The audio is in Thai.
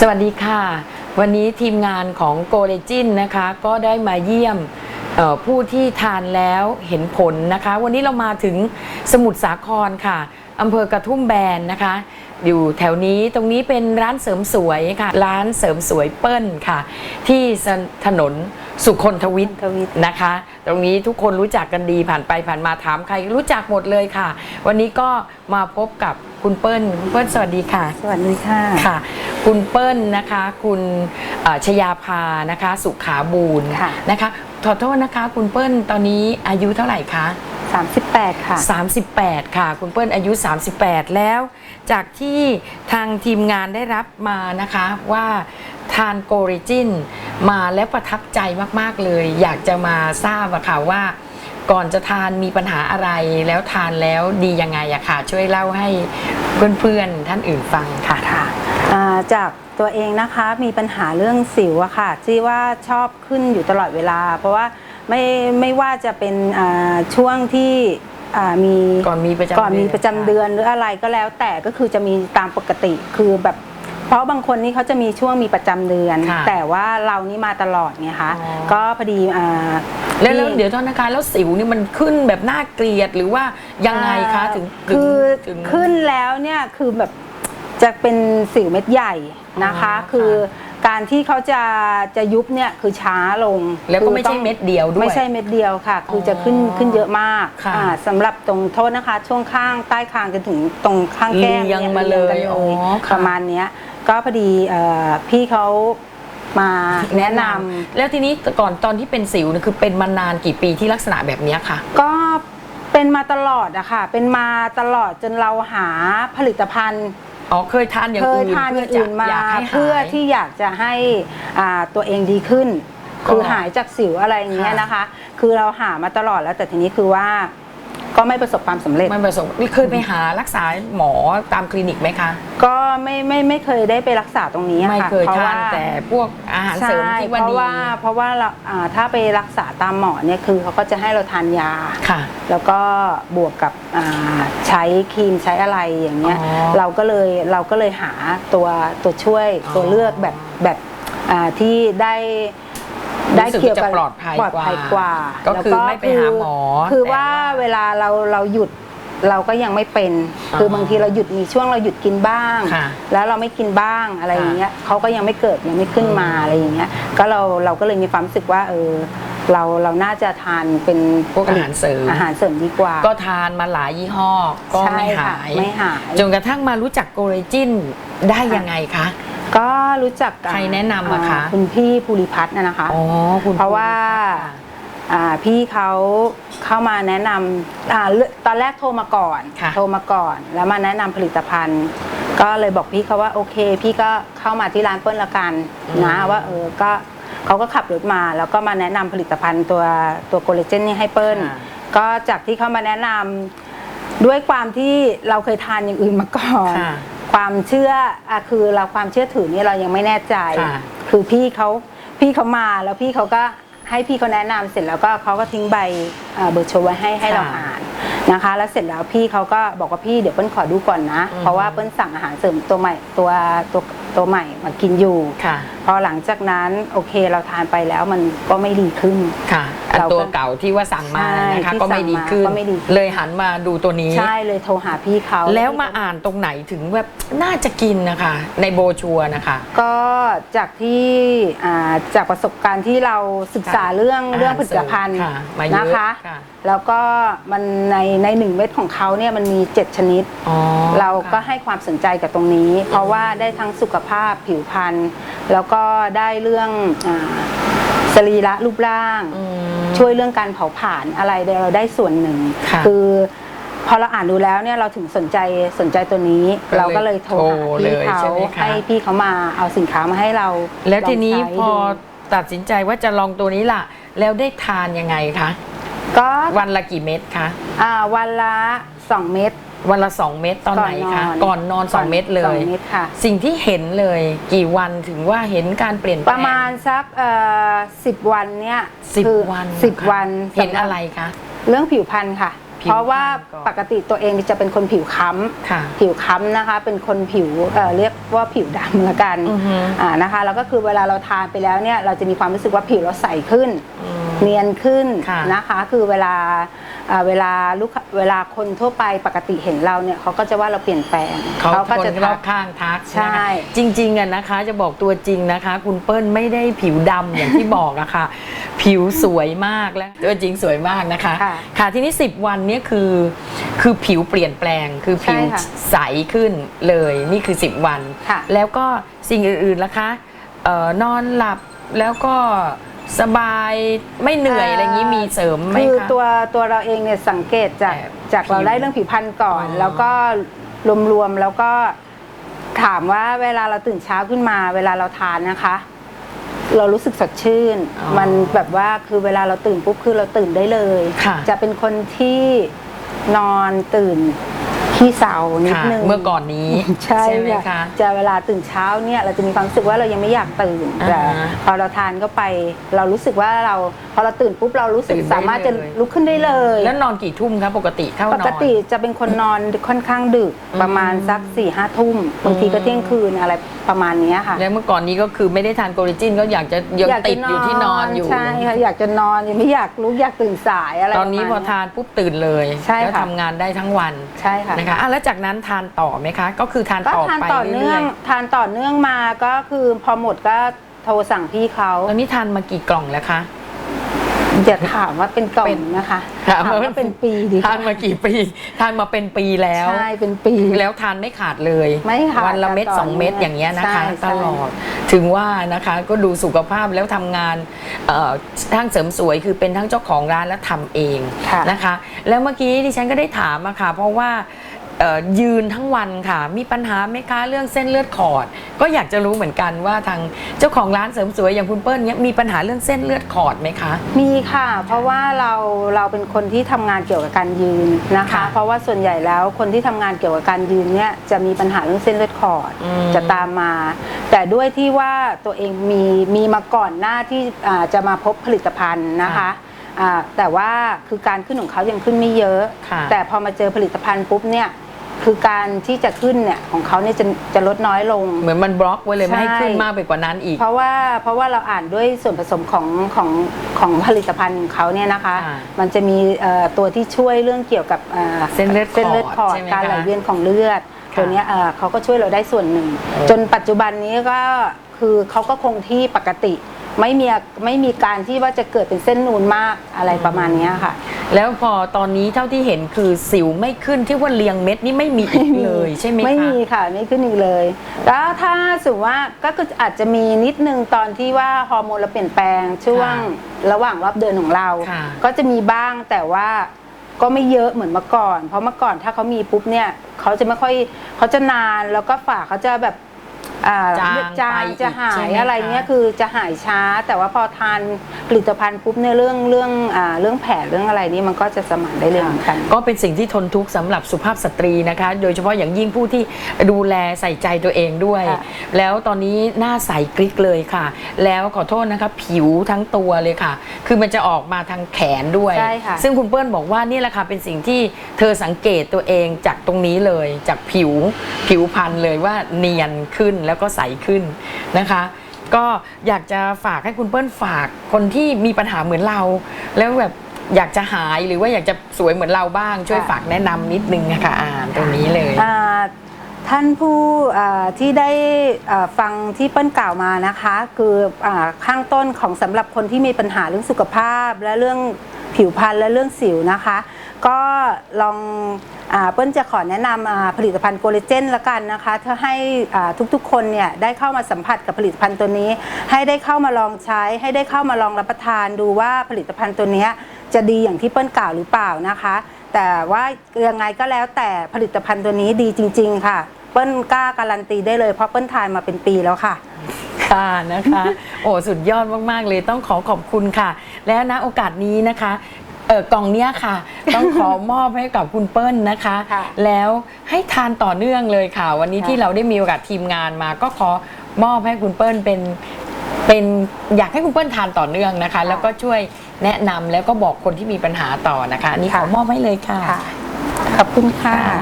สวัสดีค่ะ วันนี้ทีมงานของโกเลจินนะคะ ก็ได้มาเยี่ยมผู้ที่ทานแล้วเห็นผลนะคะ วันนี้เรามาถึงสมุทรสาครค่ะอำเภอกระทุ่มแบนนะคะ อยู่แถวนี้ตรงนี้เป็นร้านเสริมสวยค่ะ ร้านเสริมสวยเปิ้ลค่ะ ที่ถนนสุคนทวิททวิตนะคะ ตรงนี้ทุกคนรู้จักกันดีผ่านไปผ่านมาถามใครรู้จักหมดเลยค่ะ วันนี้ก็มาพบกับคุณเปิ้ลคุณเปิ้ลสวัสดีค่ะ สวัสดีค่ะค่ะ คุณเปิ้ลนะคะ คุณเอ่อชยาภานะคะ สุขาบูรณ์ค่ะนะคะขอโทษนะคะ คุณเปิ้ลตอนนี้อายุเท่าไหร่คะ 38 ค่ะ 38 ค่ะ คุณเปิ้ลอายุ 38 แล้ว จากที่ทางทีมงานได้รับมานะคะว่าทานโกริจินมาแล้วประทับใจมาก ๆ เลย อยากจะมาทราบอะค่ะว่าก่อนจะทานมีปัญหาอะไรแล้วทานแล้วดียังไงอะค่ะ ช่วยเล่าให้เพื่อนๆท่านอื่นฟังค่ะค่ะอ่าจากตัวเองนะคะมีปัญหาเรื่องสิวอะค่ะที่ว่าชอบขึ้นอยู่ตลอดเวลา เพราะว่า ไม่ไม่ว่าจะเป็นอ่าช่วงที่อ่ามีก่อนมีประจำก่อนมีประจำเดือนหรืออะไรก็แล้ว แต่ก็คือจะมีตามปกติคือแบบ เพราะบางคนนี่เขาจะมีช่วงมีประจำเดือน ค่ะแต่ว่าเรานี่มาตลอดไงคะอ๋อ ก็พอดีอ่า แล้วแล้วที่เดี๋ยวโทษนะคะแล้วสิวนี่มันขึ้นแบบน่าเกลียดหรือว่ายังไงคะถึงถึงคือถึง ขึ้นแล้วเนี่ยคือแบบจะเป็นสิวเม็ดใหญ่นะคะ อ๋อคือ การที่เขาจะจะยุบเนี่ยคือช้าลงแล้วก็คือไม่ใช่ต้องเม็ดเดียวด้วยไม่ใช่เม็ดเดียวค่ะ คือจะขึ้นอ๋อขึ้นเยอะมากค่ะอ่าสำหรับตรงโทษนะคะ ช่วงข้างใต้คางจนถึงตรงข้างแก้มเรียงนี่มาเลยรีงกันอ๋อค่ะ ประมาณเนี้ย ก็พอดีเอ่อพี่เขามาแนะนำ แล้วทีนี้ก่อนตอนที่เป็นสิวเนี่ยคือเป็นมานานกี่ปีที่ลักษณะแบบเนี้ยค่ะ ก็เป็นมาตลอดอะค่ะ เป็นมาตลอดจนเราหาผลิตภัณฑ์ อ๋อเคยทานอย่างเคยอื่นทานอย่างเพื่อื่นมาจะยกให้เพื่อหายที่อยากจะให้อ่าตัวเองดีขึ้นก็คือหายจากสิวอะไรอย่างเงี้ยค่ะนะคะ คือเราหามาตลอดแล้วแต่ทีนี้คือว่า ก็ไม่ประสบความสำเร็จ มันประสบนี่เคยไปหารักษาหมอตามคลินิกไหมคะ ก็ไม่ไม่ไม่เคยได้ไปรักษาตรงนี้อะไม่ค่ะเคยพระทานว่แต่พวกอาหารเสริมใช่ที่ว่าเพราะดีว่าเพราะว่าเราอ่าถ้าไปรักษาตามหมอเนี่ยคือเขาก็จะให้เราทานยา ค่ะ แล้วก็บวกกับอ่าใช้ครีมใช้อะไรอย่างเงี้ยอ๋อเราก็เลยเราก็เลยหาตัวตัวช่วยอ๋อ ตัวเลือกแบบแบบอ่าที่ได้ ได้รู้สึกเกี่ยวจะกับปลอดภัยปลอดภัยกกว่าว่า ก็คือไม่ไปหาหมอ คือแต่ว่าว่าเวลาเราเราหยุดเราก็ยังไม่เป็นอ๋อคือบางทีเราหยุดมีช่วงเราหยุดกินบ้างค่ะแล้วเราไม่กินบ้างอะไรอย่างเงี้ยเขาก็ยังไม่เกิดยังไม่ขึ้นมาอืมอะไรอย่างเงี้ย ก็เราเราก็เลยมีความรู้สึกว่าเออเราเราน่าจะทานเป็นพวกอาหารเสริมอาหารเสริมดีกว่า ก็ทานมาหลายยี่ห้อก็ไม่ใช่ค่ะหายไม่หายจนกระทั่งมารู้จักโกเรจินได้ยังไงคะ ก็รู้จักกับใครแนะนำอะคะาคุณพี่ภูริพัฒน์นะนะคะอ๋อคุณเพราะว่าอ่าพี่เขาเข้ามาแนะนำอ่าเลือกตอนแรกโทรมาก่อน ค่ะ โทรมาก่อน แล้วมาแนะนำผลิตภัณฑ์ ก็เลยบอกพี่เขาว่าโอเค พี่ก็เข้ามาที่ร้านเปิ้ลละกันนะว่าเออก็เขาก็ขับรถมา แล้วก็มาแนะนำผลิตภัณฑ์ตัวตัวโคเลเจนนี่ให้เปิ้ล ค่ะ ก็จากที่เขามาแนะนำด้วยความที่เราเคยทานอย่างอื่นมาก่อน ค่ะ ความเชื่ออะคือเราความเชื่อถือนี่เรายังไม่แน่ใจ ค่ะ คือพี่เขาพี่เขามาแล้วพี่เขาก็ให้พี่เขาแนะนำเสร็จแล้วก็เขาก็ทิ้งใบเอ่อเบอร์โชว์ไว้ให้ให้เราค่ะอ่านนะคะ แล้วเสร็จแล้วพี่เขาก็บอกว่าพี่เดี๋ยวเปิ้ลขอดูก่อนนะ อืม เพราะว่าเปิ้ลสั่งอาหารเสริมตัวใหม่ตัวตัวตัวใหม่มากินอยู่ ค่ะ พอหลังจากนั้นโอเคเราทานไปแล้วมันก็ไม่ดีขึ้น ค่ะ อันเราก็ตัวเก่าที่ว่าสั่งมานะคะใช่ที่ก็ไม่ดีสั่งมาขึ้นก็ไม่ดีขึ้น เลยหันมาดูตัวนี้ ใช่เลยโทรหาพี่เขา แล้วมาอ่านตรงไหนถึงแบบน่าจะกินนะคะ ในโบรชัวร์นะคะ ก็จากที่อ่าจากประสบการณ์ที่เราศึกษาค่ะเรื่องอาหารเรื่องผลิตภัณฑ์เสริมค่ะมาเยอะนะคะค่ะแล้วก็มันในในหนึ่งเม็ดของเขาเนี่ยมันมี 7 ชนิดอ๋อเราก็ค่ะให้ความสนใจกับตรงนี้ เพราะว่าได้ทั้งสุขภาพผิวพรรณแล้วก็ได้เรื่องอา สรีระรูปร่างอืมช่วยเรื่องการเผาผลาญอะไรเราได้ส่วนหนึ่งค่ะอพอเราอ่านดูแล้วเนี่ยเราถึงสนใจสนใจตัวนี้ก็เลยเราก็เลยโทรหาโทรเลยพี่เขาใช่ไหมคะให้พี่เขามาเอาสินค้ามาให้เรา แล้วทีนี้ลงใช้พอดูตัดสินใจว่าจะลองตัวนี้ล่ะ แล้วได้ทานยังไงคะก็วันละกี่เม็ดคะอ่าวันละ 2 เม็ด วันละ 2 เม็ดตอนไหนคะ ก่อนนอน 2 เม็ดเลสอยงเม็ดค่ะ สิ่งที่เห็นเลยกี่วันถึงว่าเห็นการเปลี่ยนแปลงประมาณสักเอ่อสิบวันเนี่ยสิบคือวันสิบค่ะวันเห็นสำบอะไรคะ เรื่องผิวพรรณค่ะผผิวเพราะว่าพรรณก่อนปกติตัวเองจะเป็นคนผิวค้ำค่ะผิวค้ำนะคะ เป็นคนผิวเอ่อเรียกว่าผิวดำละกันอือฮึ อ่านะคะแล้วก็คือเวลาเราทานไปแล้วเนี่ยเราจะมีความรู้สึกว่าผิวเราใสขึ้น อืม เนียนขึ้นค่ะนะคะ คือเวลาอ่าเวลาลูกค้าเวลาคนทั่วไปปกติเห็นเราเนี่ยเขาก็จะว่าเราเปลี่ยนแปลงเขาก็คนจะรทัอกบข้างทักใช่นะคะจริงๆอะนะคะจะบอกตัวจริงนะคะ คุณเปิ้ลไม่ได้ผิวดำอย่างที่บอกอะค่ะ ผิวสวยมากแล้วตัวจริงสวยมากนะคะ ค่ะค่ะทีนี้ 10 วันเนี้คือคือผิวเปลี่ยนแปลง คือผิวใช่ค่ะใสขึ้นเลยนี่คือ 10 วันค่ะแล้วก็สิ่งอื่นๆล่ะคะเอ่อนอนหลับแล้วก็ สบายไม่เหนื่อยอะไรอย่างนี้มีเสริมไหมคือคะ ตัวตัวเราเองเนี่ยสังเกตจากแบบจากผิวเราได้เรื่องผิวพรรณก่อน อ๋อ แล้วก็รวมๆแล้วก็ถามว่าเวลาเราตื่นเช้าขึ้นมา เวลาเราทานนะคะ เรารู้สึกสดชื่น อ๋อมันแบบว่าคือเวลาเราตื่นปุ๊บคือเราตื่นได้เลย ค่ะ จะเป็นคนที่นอนตื่น ขี้เสานิดค่ะนึง เมื่อก่อนนี้ ใช่ไหมค่ะคะ จะเวลาตื่นเช้าเนี่ยเราจะมีความรู้สึกว่าเรายังไม่อยากตื่นอ่าแต่พอเราทานเข้าไป เรารู้สึกว่าเราพอเราตื่นปุ๊บเรารู้สึกตื่นได้สามารถจะเลย ลุกขึ้นได้เลย แล้วนอนกี่ทุ่มคะปกติเข้านปอนกติจะเป็นคนนอนค่อนข้างดึกอืมประมาณสัก4ี่ห้าทุ่มบางทีก็เที่ยงคืนอะไรประมาณเนี้ยค่ะ แล้วเมื่อก่อนนี้ก็คือไม่ได้ทานโกลิจินก็อยากจะยังติดอยู่ที่นอนอยู่ใช่ค่ะอยากจะนอนยังไม่อยากลุกอยากตื่นสายอะไรตอนนี้ประพมาอณเยทานปุ๊บตื่นเลยใช่แล้วค่ะทำงานได้ทั้งวันใช่ค่ะนะคะอะแล้วจากนั้นทานต่อไหมคะ ก็คือทานก็ต่อทานไปต่อเนื่เรื่อองยทานต่อเนื่องมาก็คือพอหมดก็โทรสั่งพี่เขาๆตอนนี้ทานมากี่กล่องแล้วคะ อย่าถามว่าเป็นกล่อเป็งนนะคะถามถามว่าว่าเป็นปีดีทานมากี่ปี ทานมาเป็นปีแล้วใช่เป็นปีแล้วทานไม่ขาดเลยไม่ขาดวันละเม็ดต่อสองเม็ดเนื่องอย่างเงี้ยนะคะใช่ใช่ตลอดถึงว่านะคะก็ดูสุขภาพแล้วทำงานเอ่อทั้งเสริมสวยคือเป็นทั้งเจ้าของร้านและทำเองค่ะนะคะ แล้วเมื่อกี้ดิฉันก็ได้ถามอะค่ะเพราะว่าเอ่อ ยืนทั้งวันค่ะ มีปัญหาไหมคะเรื่องเส้นเลือดขอด ก็อยากจะรู้เหมือนกันว่าทางเจ้าของร้านเสริมสวยอย่างคุณเปิ้ลเนี้ยมีปัญหาเรื่องเส้นเลือดขอดไหมคะ มีค่ะ เพราะว่าเราเราเป็นคนที่ทำงานเกี่ยวกับการยืนนะคะค่ะเพราะว่าส่วนใหญ่แล้วคนที่ทำงานเกี่ยวกับการยืนเนี่ยจะมีปัญหาเรื่องเส้นเลือดขอดอืมจะตามมา แต่ด้วยที่ว่าตัวเองมีมีมาก่อนหน้าที่อ่าจะมาพบผลิตภัณฑ์นะคะอ่าแต่ว่าคือการขึ้นของเขายังขึ้นไม่เยอะค่ะแต่พอมาเจอผลิตภัณฑ์ปุ๊บเนี่ย คือการที่จะขึ้นเนี่ยของเขาเนี่ยจะจะลดน้อยลง เหมือนมันบล็อกไว้เลยไม่ให้ใช่ขึ้นมากไปกว่านั้นอีก เพราะว่าเพราะว่าเราอ่านด้วยส่วนผสมของของของผลิตภัณฑ์ของเขาเนี่ยนะคะ อ่ามันจะมีเอ่อตัวที่ช่วยเรื่องเกี่ยวกับอ่าเส้นเลือดเส้นเลือดขอดใช่ไหมการคะไหลเวียนของเลือดค่ะตัวเนี้ยเอ่อเขาก็ช่วยเราได้ส่วนหนึ่งโอ้จนปัจจุบันนี้ก็คือเขาก็คงที่ปกติ ไม่มีไม่มีการที่ว่าจะเกิดเป็นเส้นนูนมากอะไรประมาณเนี้ยค่ะ แล้วพอตอนนี้เท่าที่เห็นคือสิวไม่ขึ้นที่ว่าเรียงเม็ดนี่ไม่มีอีกเลยใช่ไหมคะไม่มีค่ะไม่ขึ้นอีกเลย แล้วถ้าสมมติว่าก็คืออาจจะมีนิดนึงตอนที่ว่าฮอร์โมนเราเปลี่ยนแปลงช่วงระหว่างรอบเดือนของเราค่ะก็จะมีบ้างแต่ว่าก็ไม่เยอะเหมือนเมื่อก่อน เพราะเมื่อก่อนถ้าเขามีปุ๊บเนี่ยเขาจะไม่ค่อยเขาจะนานแล้วก็ฝาเขาจะแบบ อ่าจางจางไปอีกจะหาใช่ยไหมอะไรเงี้ยคือจะหายช้า แต่ว่าพอทานผลิตภัณฑ์ปุ๊บเนี่ยเรื่องเรื่องอ่าเรื่องแผลเรื่องอะไรนี่มันก็จะสมานได้เร็วเหมือนกัน ก็เป็นสิ่งที่ทนทุกข์สำหรับสุภาพสตรีนะคะ โดยเฉพาะอย่างยิ่งผู้ที่ดูแลใส่ใจตัวเองด้วย ค่ะ แล้วตอนนี้หน้าใสกริกเลยค่ะ แล้วขอโทษนะคะผิวทั้งตัวเลยค่ะ คือมันจะออกมาทางแขนด้วย ใช่ค่ะ ซึ่งคุณเปิ้ลบอกว่านี่แหละค่ะเป็นสิ่งที่เธอสังเกตตัวเองจากตรงนี้เลย จากผิวผิวพันธุ์เลยว่าเนียนขึ้นแล้วก็ใสขึ้นนะคะ ก็อยากจะฝากให้คุณเปิ้ลฝากคนที่มีปัญหาเหมือนเรา แล้วแบบอยากจะหายหรือว่าอยากจะสวยเหมือนเราบ้าง ช่วยฝากแนะนำนิดนึงนะคะอ่านตรงนี้เลย อ่าท่านผู้อ่าที่ได้อ่าฟังที่เปิ้ลกล่าวมานะคะ คืออาข้างต้นของสำหรับคนที่มีปัญหาเรื่องสุขภาพ และเรื่องผิวพรรณและเรื่องสิวนะคะ ก็ลอง เปิ้ลจะขอแนะนำผลิตภัณฑ์โกเลเจนละกันนะคะเพื่อให้อ่าทุกๆ คนเนี่ยได้เข้ามาสัมผัสกับผลิตภัณฑ์ตัวนี้ ให้ได้เข้ามาลองใช้ ให้ได้เข้ามาลองรับประทานดูว่าผลิตภัณฑ์ตัวนี้จะดีอย่างที่เปิ้ลกล่าวหรือเปล่านะคะ แต่ว่ายังไงก็แล้วแต่ผลิตภัณฑ์ตัวนี้ดีจริง ๆ ค่ะ เปิ้ลกล้าการันตีได้เลยเพราะเปิ้ลทานมาเป็นปีแล้วค่ะค่ะนะคะ โอ้สุดยอดมาก ๆ เลยต้องขอขอบคุณค่ะ แล้วนะโอกาสนี้นะคะ เออกล่องเนี้ยค่ะ ต้องขอมอบให้กับคุณเปิ้ลนะคะ ค่ะแล้วให้ทานต่อเนื่องเลยค่ะ วันนี้ค่ะ ที่เราได้มีโอกาสทีมงานมา ก็ขอมอบให้คุณเปิ้ลเป็นเป็นอยากให้คุณเปิ้ลทานต่อเนื่องนะคะ แล้วก็ช่วยแนะนำแล้วก็บอกคนที่มีปัญหาต่อนะคะอันนี่ขอค่ะมอบให้เลยค่ะ ค่ะ ขอบคุณค่ะค่ะ